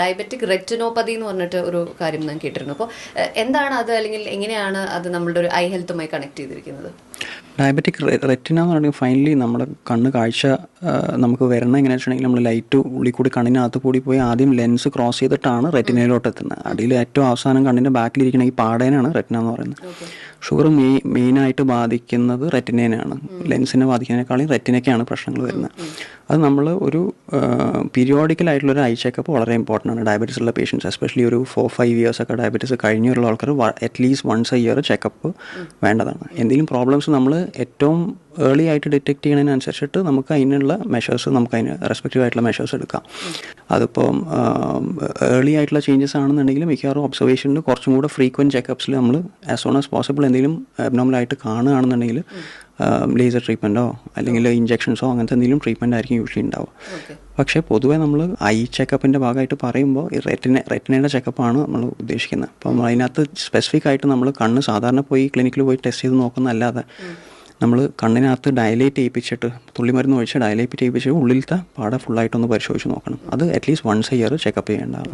Diabetic retinopathy എന്ന് പറഞ്ഞിട്ട് ഒരു കാര്യം ഞാൻ കേട്ടിരുന്നു. അപ്പോൾ എന്താണ് അത്? അല്ലെങ്കിൽ എങ്ങനെയാണ് അത് നമ്മളുടെ ഒരു ഐ ഹെൽത്തുമായി കണക്ട് ചെയ്തിരിക്കുന്നത്? ഡയബറ്റിക് റെറ്റിന എന്ന് പറയുന്നത് ഫൈനലി നമ്മുടെ കണ്ണ് കാഴ്ച നമുക്ക് വരണം എങ്ങനെയാണെന്ന് വെച്ചിട്ടുണ്ടെങ്കിൽ നമ്മൾ ലൈറ്റ് ഉള്ളിൽ കൂടി കണ്ണിനകത്ത് കൂടി പോയി ആദ്യം ലെൻസ് ക്രോസ് ചെയ്തിട്ടാണ് റെറ്റിനയിലോട്ട് എത്തുന്നത്. അടിയിൽ ഏറ്റവും അവസാനം കണ്ണിന്റെ ബാക്കിലിരിക്കുന്ന ഈ പാടേനാണ് റെറ്റിന എന്ന് പറയുന്നത്. ഷുഗർ മെയ് മെയിനായിട്ട് ബാധിക്കുന്നത് റെറ്റിനേനാണ് ലെൻസിനെ ബാധിക്കുന്നതിനേക്കാളും റെറ്റിനയ്ക്കാണ് പ്രശ്നങ്ങൾ വരുന്നത്. അത് നമ്മൾ ഒരു പീരിയോഡിക്കൽ ആയിട്ടുള്ള ഒരു ഐ ചെക്കപ്പ് വളരെ ഇമ്പോർട്ടന്റ് ആണ്. ഡയബറ്റീസ് ഉള്ള പേഷ്യൻസ് എസ്പെഷ്യലി ഒരു ഫോർ ഫൈവ് ഇയേഴ്സ് ഒക്കെ ഡയബറ്റീസ് കഴിഞ്ഞുള്ള ആൾക്കാർ at least once a year checkup വേണ്ടതാണ്. എന്തെങ്കിലും പ്രോബ്ലംസ് നമ്മൾ ഏറ്റവും ഏർലി ആയിട്ട് ഡിറ്റക്ട് ചെയ്യുന്നതിനനുസരിച്ചിട്ട് നമുക്ക് അതിനുള്ള മെഷേഴ്സ് നമുക്ക് അതിന് റെസ്പെക്റ്റീവ് ആയിട്ടുള്ള മെഷേഴ്സ് എടുക്കാം. അതിപ്പം ഏർലി ആയിട്ടുള്ള ചേഞ്ചസ് ആണെന്നുണ്ടെങ്കിലും മിക്കവാറും ഒബ്സർവേഷനിൽ കുറച്ചും കൂടെ ഫ്രീക്വന്റ് ചെക്കപ്സിൽ നമ്മൾ ആസ് സോൺ ആസ് പോസിബിൾ എന്തെങ്കിലും അബ്നോമൽ ആയിട്ട് കാണുകയാണെന്നുണ്ടെങ്കിൽ ലേസർ ട്രീറ്റ്മെന്റോ അല്ലെങ്കിൽ ഇഞ്ചെക്ഷൻസോ അങ്ങനത്തെ എന്തെങ്കിലും ട്രീറ്റ്മെന്റ് ആയിരിക്കും യൂഷ്വലി ഉണ്ടാവുക. പക്ഷേ പൊതുവേ നമ്മൾ ഐ ചെക്കപ്പിന്റെ ഭാഗമായിട്ട് പറയുമ്പോൾ ഈ റെറ്റിന റെറ്റിനയുടെ ചെക്കപ്പാണ് നമ്മൾ ഉദ്ദേശിക്കുന്നത്. അപ്പം അതിനകത്ത് സ്പെസിഫിക് ആയിട്ട് നമ്മൾ കണ്ണ് സാധാരണ പോയി ക്ലിനിക്കിൽ പോയി ടെസ്റ്റ് ചെയ്ത് നോക്കുന്നതല്ലാതെ നമ്മൾ കണ്ണിനകത്ത് ഡയലേറ്റ് ചെയ്യിപ്പിച്ചിട്ട് തുള്ളിമരുന്ന് ഒഴിച്ച് ഡയലേറ്റ് ചെയ്യിപ്പിച്ച് ഉള്ളിലത്തെ പാടെ ഫുള്ളായിട്ടൊന്ന് പരിശോധിച്ച് നോക്കണം. അത് at least once a year checkup ചെയ്യേണ്ടതാണ്.